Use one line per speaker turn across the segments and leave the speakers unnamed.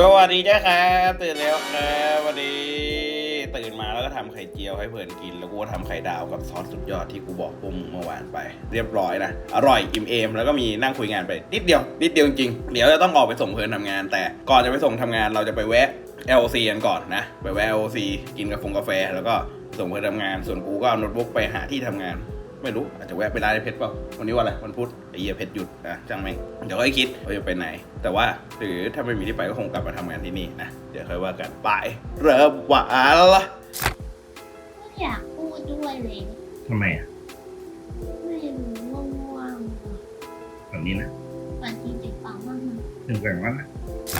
สวัสดีจ้าครับตื่นแล้วครับวันนี้ตื่นมาแล้วก็ทำไข่เจียวให้เพื่อนกิน แล้วกูก็ทำไข่ดาวกับซอสสุดยอดที่กูบอกปุ้มเมื่อวานไป เรียบร้อยนะ อร่อยอิ่มเอมแล้วก็มีนั่งคุยงานไปนิดเดียว นิดเดียวจริงเดี๋ยวจะต้องออกไปส่งเพื่อนทำงาน แต่ก่อนจะไปส่งทำงานเราจะไปแวะ LC กันก่อนนะ ไปแวะ LC กินกาแฟกาแฟแล้วก็ส่งเพื่อนทำงาน ส่วนกูก็เอาโน้ตบุ๊กไปหาที่ทำงาน ไม่รู้อาจจะแวะไปร้านไอ้เพชรเปล่าวันนี้วันอะไรวันพุธไอ้เหี้ยเพชรหยุดนะจังแม่งเดี๋ยวค่อยคิดว่าจะไปไหน แต่ว่าหรือถ้าไม่มีที่ไปก็คงกลับมาทำงานที่นี่นะเดี๋ยวค่อยว่ากันไปเริ่มวันละ
ไม่อยากพูดด้วยเลย
ทำไมอะ
ไม่รู้ง่วงๆอะ
แบบนี้นะ
ฝันจริงๆฟังมาก
ถึงแบ่งว่านะ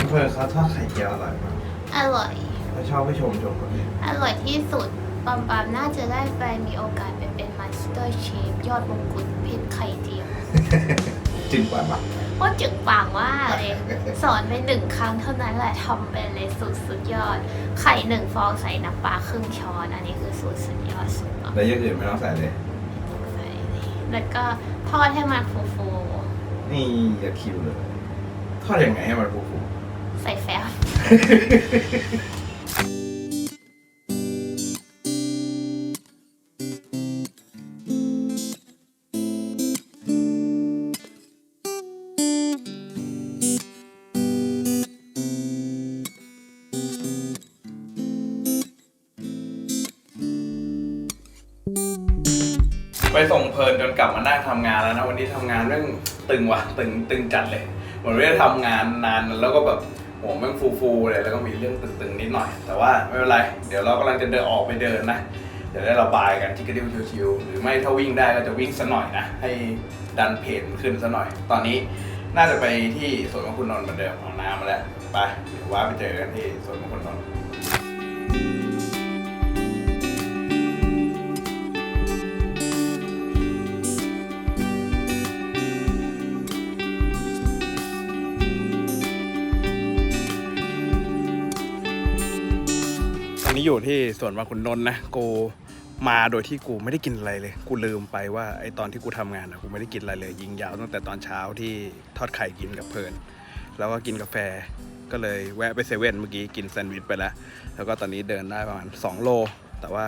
เพื่อนเขาทอดไข่เจียวอร่อยมาก
อร่อย
ถ้าชอบให้ชมชมคนนี้
อร่อยที่สุด ปอมปามน่าจะได้ไปมีโอกาสไปเป็นมาสเตอร์เชฟยอดมงกุฎเพชรไข่เจียว
จริงกว่าปะ
โคตรจึงปางว่าเลยสอนไปหนึ่งครั้งเท่านั้นแหละทำเป็นเลยสูตรสุดยอด ไข่หนึ่งฟองใส่น้ำปลาครึ่งช้อน อันนี้คือสูตรสุดยอดสุดยอด
แล้วอยังอื่นไม่ต้องใส่เลย
ใส่นี่แล้วก็ทอดให้มันฟู
นี่อย่าคิวเลยทอดยังไงให้มันฟู
ๆใส่แฟบ
ไปส่งเพลินจนกลับมานั่งทำงานแล้วนะวันนี้ทำงานเรื่องตึงว่ะตึงตึงจัดเลยเหมือนไม่ได้ทำงานนานแล้วก็แบบหัวแม่งฟูๆเลยแล้วก็มีเรื่องตึงๆนิดหน่อย แต่ว่าไม่เป็นไร เดี๋ยวเรากำลังจะเดินออกไปเดินนะเดี๋ยวได้ระบายกันที่กระดิ่งชิวๆหรือไม่ถ้าวิ่งได้ก็จะวิ่งซะหน่อยนะให้ดันเพจมันขึ้นซะหน่อย ตอนนี้น่าจะไปที่สวนของคุณนนท์เหมือนเดิมเอาน้ำมาแล้วไปเดี๋ยวว่าไปเจอกันที่สวนของคุณนนท์ ข้อยู่ที่สวนบางขุนนนท์นะกูมาโดยที่กูไม่ได้กินอะไรเลย กูลืมไปว่าไอตอนที่กูทำงานนะกูไม่ได้กินอะไรเลย ยิงยาวตั้งแต่ตอนเช้าที่ทอดไข่กินกับเพลิน แล้วก็กินกาแฟก็เลยแวะไปเซเว่นเมื่อกี้กินแซนด์วิชไปแล้ว แล้วก็ตอนนี้เดินได้ประมาณ 2 โล แต่ว่า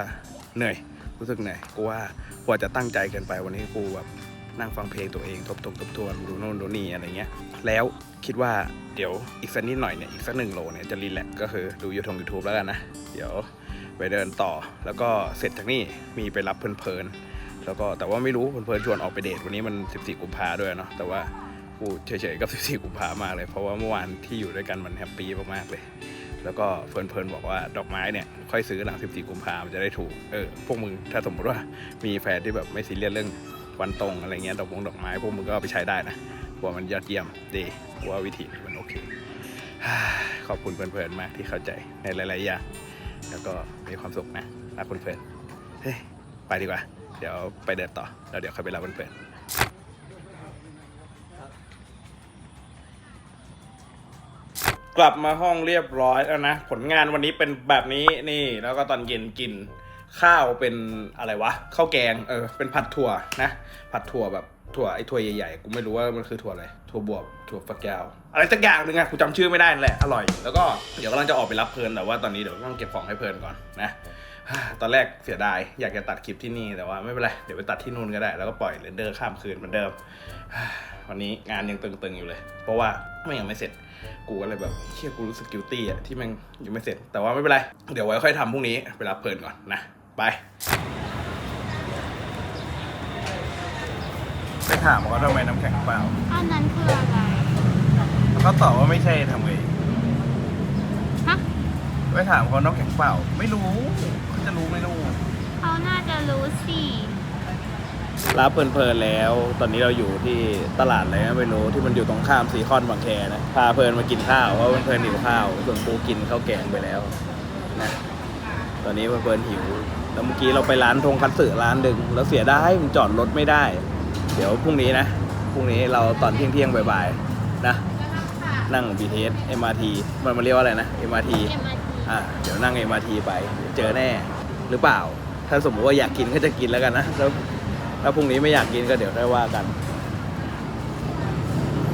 เหนื่อยรู้สึกเหนื่อยกูว่ากว่าจะตั้งใจเกินไปวันนี้กูแบบ นั่งฟังเพลงตัวเองทบทบทบทวนดูโน่นดูนี่อะไรเงี้ย แล้วคิดว่าเดี๋ยวอีกสักนิดหน่อยเนี่ยอีกสักหนึ่งโลเนี่ยจะรีแลกก็คือดูยูทงยูทูบแล้วกันนะ เดี๋ยวไปเดินต่อ แล้วก็เสร็จจากนี่มีไปรับเพลินๆแล้วก็แต่ว่าไม่รู้เพลินๆชวนออกไปเดทวันนี้มัน 14 กุมภาด้วยเนาะแต่ว่ากูเฉยๆกับ 14 กุมภามากเลย เพราะว่าเมื่อวานที่อยู่ด้วยกันมันแฮปปี้มากๆเลย แล้วก็เพลินๆบอกว่าดอกไม้เนี่ยค่อยซื้อหลัง 14 กุมภามันจะได้ถูก เออ พวกมึงถ้าสมมติว่ามีแฟนที่แบบไม่ซีเรียสเรื่อง วันตรงอะไรเงี้ยดอกมงดอกไม้พวกมึงก็เอาไปใช้ได้นะว่ามันยอดเยี่ยมดีว่าวิธีมันโอเค ขอบคุณเพื่อนๆมากที่เข้าใจในหลายๆอย่างแล้วก็มีความสุขนะรักเพื่อนๆเฮ้ยไปดีกว่า เดี๋ยวไปเดินต่อแล้วเดี๋ยวค่อยไปรับเพื่อนๆกลับมาห้องเรียบร้อยแล้วนะ ผลงานวันนี้เป็นแบบนี้นี่ แล้วก็ตอนเย็นกิน ข้าวเป็นอะไรวะข้าวแกงเออเป็นผัดถั่วนะ ผัดถั่วแบบถั่วไอ้ถั่วใหญ่ๆกูไม่รู้ว่ามันคือถั่วอะไรถั่วบวบถั่วฝักยาว อะไรสักอย่างหนึ่งอะกูจำชื่อไม่ได้นั่นแหละอร่อย แล้วก็เดี๋ยวกำลังจะออกไปรับเพลินแต่ว่าตอนนี้เดี๋ยวต้องเก็บของให้เพลินก่อนนะตอนแรกเสียดายอยากจะตัดคลิปที่นี่แต่ว่าไม่เป็นไรเดี๋ยวไปตัดที่นู่นก็ได้ แล้วก็ปล่อยเรนเดอร์ข้ามคืนเหมือนเดิม วันนี้งานยังตึงๆอยู่เลย เพราะว่าไม่ยังไม่เสร็จกูก็เลยแบบเชี่ยกูรู้สึกกิลตี้อะที่มันยังไม่เสร็จ แต่ว่าไม่เป็นไร เดี๋ยวไว้ค่อยทำพรุ่งนี้ไปรับเพลินก่อนนะ ไป ไปถามเขาทำไมน้ำแข็งเปล่า
อันนั้นคืออะไร
เขาตอบว่าไม่ใช่ทำไง
ฮะ
ไปถามเขาน้ำแข็งเปล่า ไม่รู้เขาจะรู้ไม่รู้
เขาน่าจะรู้สิ
รับเพลินๆแล้ว ตอนนี้เราอยู่ที่ตลาดอะไรก็ไม่รู้ที่มันอยู่ตรงข้ามซีคอนบางแคนะ พาเพลินมากินข้าวเพราะเพลินๆหิวข้าว ส่วนปูกินข้าวแกงไปแล้วนะ ตอนนี้เพลินๆหิว แล้วเมื่อกี้เราไปร้านทงคัตสึร้านหนึ่งแล้วเสียได้มันจอดรถไม่ได้ เดี๋ยวพรุ่งนี้นะพรุ่งนี้เราตอนเที่ยงเที่ยงๆบ่ายๆนะ นั่ง BTS MRT มันมาเรียกว่าอะไรนะ MRT อ่าเดี๋ยวนั่ง MRT ไปเดี๋ยวเจอแน่หรือเปล่า ถ้าสมมติว่าอยากกินก็จะกินแล้วกันนะแล้วถ้าพรุ่งนี้ไม่อยากกินก็เดี๋ยวได้ว่ากัน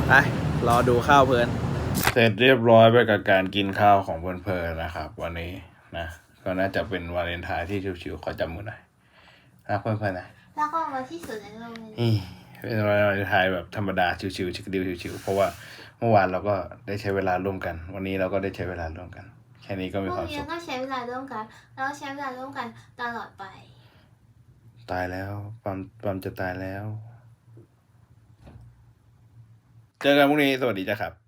ไปรอดูข้าวเพลิน เสร็จเรียบร้อยไปกับการกินข้าวของเพลินๆนะครับ วันนี้นะ ก็น่าจะเป็นวาเลนไทน์ที่ชิวๆขอจับมือหน่อยรักเพลินๆนะ
แล้วก็มาที่สุดในโลกนี้
นี่เป็นวาเลนไทน์แบบธรรมดาชิวๆชิคดิวชิวๆเพราะว่าเมื่อวานเราก็ได้ใช้เวลาร่วมกัน วันนี้เราก็ได้ใช้เวลาร่วมกัน แค่นี้ก็
พ
มี
ว
ควากม
นี้
สุข
ก็ใช้เวลาร่วมกัน แล้วใช้เวลาร่วมกันตลอดไป
ตายแล้วปั๊มปั๊มจะตายแล้ว เจอกันพรุ่งนี้สวัสดีจ้ะครับ